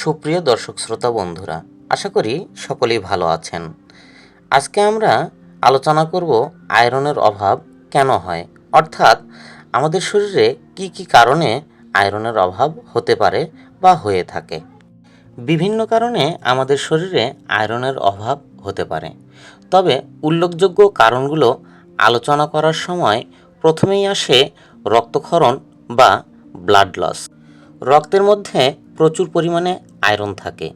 সুপ্রিয় দর্শক শ্রোতা বন্ধুরা, আশা করি সকলেই ভালো আছেন। আজকে আমরা আলোচনা করব আয়রনের অভাব কেন হয়? অর্থাৎ আমাদের শরীরে কি কি কারণে আয়রনের অভাব হতে পারে বা হয়ে থাকে? বিভিন্ন কারণে আমাদের শরীরে আয়রনের অভাব হতে পারে। তবে উল্লেখযোগ্য কারণগুলো আলোচনা করার সময় প্রথমেই আসে রক্তক্ষরণ বা ব্লাড লস। রক্তের মধ্যে প্রচুর পরিমাণে আয়রন থাকে।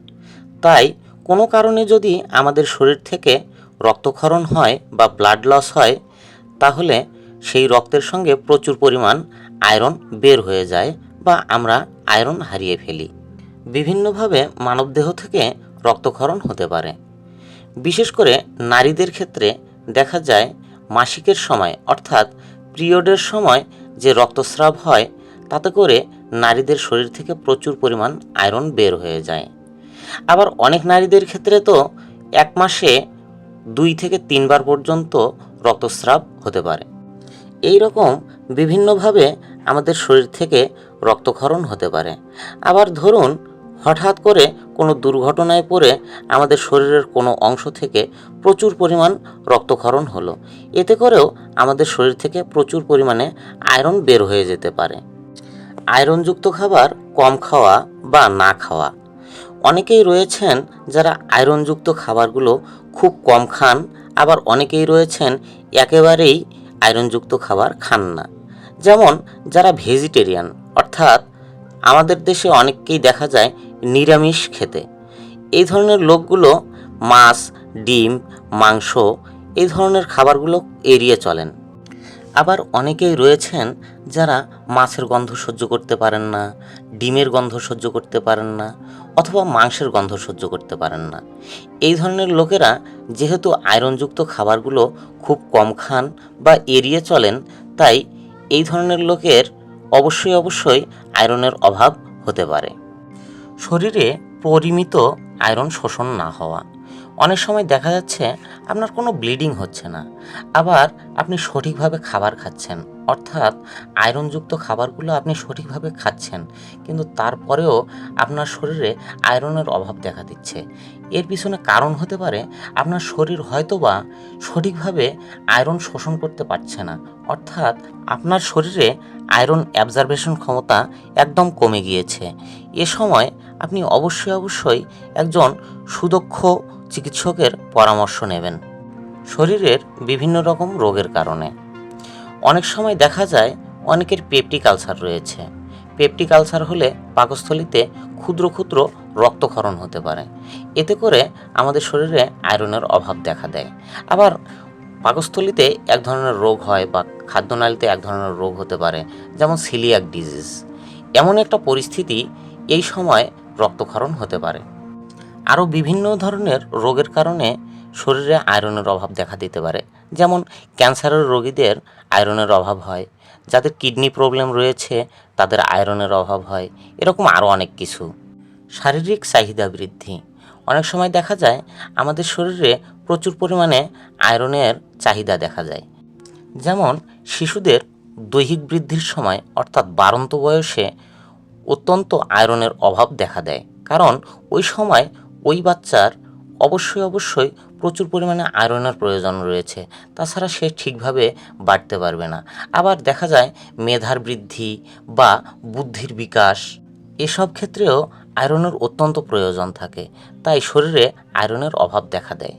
তাই কোনো কারণে যদি আমাদের শরীর থেকে রক্তক্ষরণ হয় বা ব্লাড লস হয়, তাহলে সেই রক্তের সঙ্গে প্রচুর পরিমাণ আয়রন বের হয়ে যায় বা আমরা আয়রন হারিয়ে ফেলি। বিভিন্নভাবে মানবদেহ থেকে রক্তক্ষরণ হতে পারে। বিশেষ করে নারীদের ক্ষেত্রে দেখা যায়, মাসিকের সময় অর্থাৎ পিরিয়ডের সময় যে রক্তস্রাব হয়, তাতে করে নারীদের শরীর থেকে প্রচুর পরিমাণ আয়রন বের হয়ে যায়। আবার অনেক নারীদের ক্ষেত্রে তো এক মাসে দুই থেকে তিনবার পর্যন্ত রক্তস্রাব হতে পারে। এই রকম বিভিন্নভাবে আমাদের শরীর থেকে রক্তক্ষরণ হতে পারে। আবার ধরুন, হঠাৎ করে কোনো দুর্ঘটনায় পড়ে আমাদের শরীরের কোনো অংশ থেকে প্রচুর পরিমাণ রক্তক্ষরণ হলো। এতে করেও আমাদের শরীর থেকে প্রচুর পরিমাণে আয়রন বের হয়ে যেতে পারে। আয়রনযুক্ত খাবার কম খাওয়া বা না খাওয়া। অনেকেই রয়েছেন যারা আয়রনযুক্ত খাবারগুলো খুব কম খান, আবার অনেকেই রয়েছেন একেবারেই আয়রনযুক্ত খাবার খান না। যেমন যারা ভেজিটেরিয়ান, অর্থাৎ আমাদের দেশে অনেককেই দেখা যায় নিরামিষ খেতে। এই ধরনের লোকগুলো মাছ, ডিম, মাংস, এই ধরনের খাবারগুলো এড়িয়ে চলেন। আবার অনেকেই রয়েছেন যারা মাছের গন্ধ সহ্য করতে পারেন না, ডিমের গন্ধ সহ্য করতে পারেন না, অথবা মাংসের গন্ধ সহ্য করতে পারেন না। এই ধরনের লোকেরা যেহেতু আয়রনযুক্ত খাবারগুলো খুব কম খান বা এড়িয়ে চলেন, তাই এই ধরনের লোকের অবশ্যই অবশ্যই আয়রনের অভাব হতে পারে। শরীরে পরিমিত আয়রন শোষণ না হওয়া অনেক সময় দেখা যাচ্ছে আপনার কোনো ব্লিডিং হচ্ছে না। আবার আপনি সঠিকভাবে খাবার খাচ্ছেন। অর্থাৎ আয়রনযুক্ত খাবারগুলো আপনি সঠিকভাবে খাচ্ছেন, কিন্তু তারপরেও আপনার শরীরে আয়রনের অভাব দেখা দিচ্ছে। এর পিছনে কারণ হতে পারে আপনার শরীর হয়তোবা সঠিকভাবে আয়রন শোষণ করতে পারছে না। অর্থাৎ আপনার শরীরে আয়রন অ্যাবজারভেশন ক্ষমতা একদম কমে গিয়েছে। এ সময় আপনি অবশ্যই অবশ্যই একজন সুদক্ষ চিকিৎসকের পরামর্শ নেবেন। শরীরের বিভিন্ন রকম রোগের কারণে। অনেক সময় দেখা যায় অনেকের পেপটিক আলসার রয়েছে। পেপটিক আলসার হলে পাকস্থলিতে ক্ষুদ্র ক্ষুদ্র রক্তক্ষরণ হতে পারে। এতে করে আমাদের শরীরে আয়রনের অভাব দেখা দেয়। আবার পাকস্থলিতে এক ধরনের রোগ হয় বা খাদ্যনালীতে এক ধরনের রোগ হতে পারে, যেমন সিলিয়াক ডিজিজ। এমন একটা পরিস্থিতি এই সময় রক্তক্ষরণ হতে পারে। আরও বিভিন্ন ধরনের রোগের কারণে শরীরে আয়রনের অভাব দেখা দিতে পারে। যেমন ক্যান্সারের রোগীদের আয়রনের অভাব হয়, যাদের কিডনি প্রবলেম রয়েছে তাদের আয়রনের অভাব হয়, এরকম আরও অনেক কিছু। শারীরিক চাহিদা বৃদ্ধি। অনেক সময় দেখা যায় আমাদের শরীরে প্রচুর পরিমাণে আয়রনের চাহিদা দেখা যায়। যেমন শিশুদের দৈহিক বৃদ্ধির সময়, অর্থাৎ বাড়ন্ত বয়সে অত্যন্ত আয়রনের অভাব দেখা দেয়। কারণ ওই সময় ওই বাচ্চার অবশ্যই অবশ্যই প্রচুর পরিমাণে আয়রনের প্রয়োজন রয়েছে। তাছাড়া সে ঠিকভাবে বাড়তে পারবে না। আবার দেখা যায় মেধার বৃদ্ধি বা বুদ্ধির বিকাশ এসব ক্ষেত্রেও আয়রনের অত্যন্ত প্রয়োজন থাকে। তাই শরীরে আয়রনের অভাব দেখা দেয়।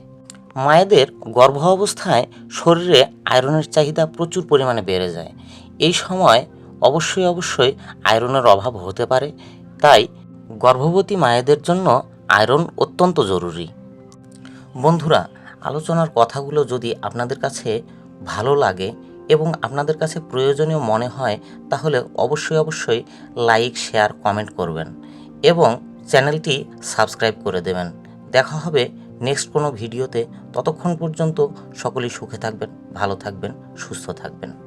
মায়েদের গর্ভ অবস্থায় শরীরে আয়রনের চাহিদা প্রচুর পরিমাণে বেড়ে যায়। এই সময় অবশ্যই অবশ্যই আয়রনের অভাব হতে পারে। তাই গর্ভবতী মায়েদের জন্য আয়রন অত্যন্ত জরুরি। বন্ধুরা, আলোচনার কথাগুলো যদি আপনাদের কাছে ভালো লাগে এবং আপনাদের কাছে প্রয়োজনীয় মনে হয়, তাহলে অবশ্যই অবশ্যই লাইক, শেয়ার, কমেন্ট করবেন এবং চ্যানেলটি সাবস্ক্রাইব করে দেবেন। দেখা হবে নেক্সট কোনো ভিডিওতে। ততক্ষণ পর্যন্ত সকলেই সুখে থাকবেন, ভালো থাকবেন, সুস্থ থাকবেন।